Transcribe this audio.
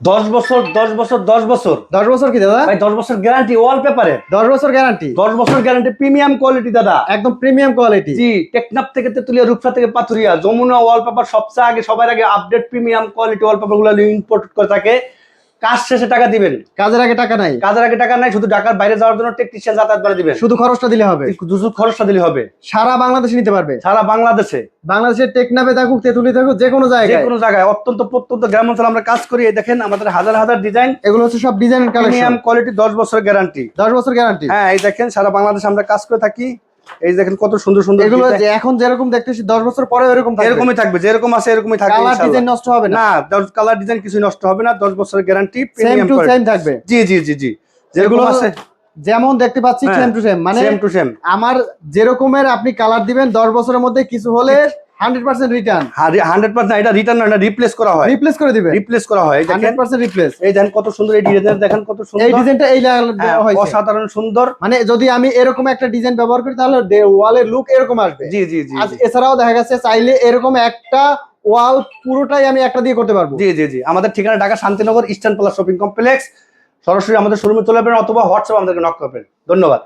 দশ বছর দশ বছর দশ বছর। দশ বছর কি দাদা? ভাই দশ বছর গ্যারান্টি ওয়াল পেপারে দশ বছর গ্যারান্টি দশ বছর গ্যারান্টি প্রিমিয়াম কোয়ালিটি দাদা। একদম প্রিমিয়াম কোয়ালিটি জি টেকনাপ থেকে তেতুলিয়া রূপসা থেকে পাথুরিয়া। যমুনা ওয়াল পেপার সবচেয়ে আগে সবার আগে আপডেট প্রিমিয়াম কোয়ালিটি ওয়ালপেপারগুলো ইম্পোর্ট করে থাকে। কাজ শেষে টাকা দিবেন। কাজের আগে টাকা নাই। কাজের আগে টাকা নাই শুধু ঢাকার বাইরে যাওয়ার জন্য টেকনিশিয়ান যাতায়াত করে দিবেন। শুধু খরচটা দিলে হবে। দুশো খরচটা দিলে হবে। সারা বাংলাদেশে নিতে পারবে। সারা বাংলাদেশে। বাংলাদেশের টেকনাফে থাকুক তেতুলি থাকুক যে কোনো জায়গায়। যে কোনো জায়গায় অত্যন্ত প্রত্যন্ত গ্রাম অঞ্চলে আমরা কাজ করি। এই দেখেন আমাদের হাজার হাজার ডিজাইন এগুলো হচ্ছে সব ডিজাইন কালেকশন কোয়ালিটি দশ বছর গ্যারান্টি দশ বছর গ্যারান্টি হ্যাঁ এই দেখেন সারা বাংলাদেশে আমরা কাজ করে থাকি। এই দেখেন কত সুন্দর সুন্দর এগুলো যে এখন যেরকম দেখতেছি দশ বছর পরে এরকম থাকবে। এরকমই থাকবে যেরকম আছে এরকমই থাকবে কালার ডিজাইন নষ্ট হবে না। না কালার ডিজাইন কিছু নষ্ট হবে না দশ বছরের গ্যারান্টি প্রিমিয়াম টু সেম থাকবে। জি জি জি জি। যেগুলো আছে। যেমন দেখতে পাচ্ছি সেম টু সেম মানে সেম টু সেম আমার যেরকমের আপনি কালার দিবেন দশ বছরের মধ্যে কিছু হলে hundred percent return hundred percent এটা রিটার্ন না রিপ্লেস করা হয়। রিপ্লেস করে দিবেন রিপ্লেস করা হয় হান্ড্রেড পার্সেন্ট রিপ্লেস এই দেখেন কত সুন্দর এই ডিজাইন দেখেন কত এই সুন্দর ডিজাইনটা এই হ্যাঁ, অসাধারণ সুন্দর। মানে যদি আমি এরকম একটা ডিজাইন ব্যবহার করি তাহলে ওয়ালের লুক এরকম আসবে। জি জি জি এছাড়াও দেখা গেছে চাইলে এরকম একটা ওয়াল পুরোটাই আমি একটা দিয়ে করতে পারব। জি জি জি। আমাদের ঠিকানা Dhaka Shantinagar Eastern Plus shopping complex. সরাসরি আমাদের শোরুমে চলে যাবেন অথবা হোয়াটসঅ্যাপ আমাদেরকে নক করবেন। ধন্যবাদ।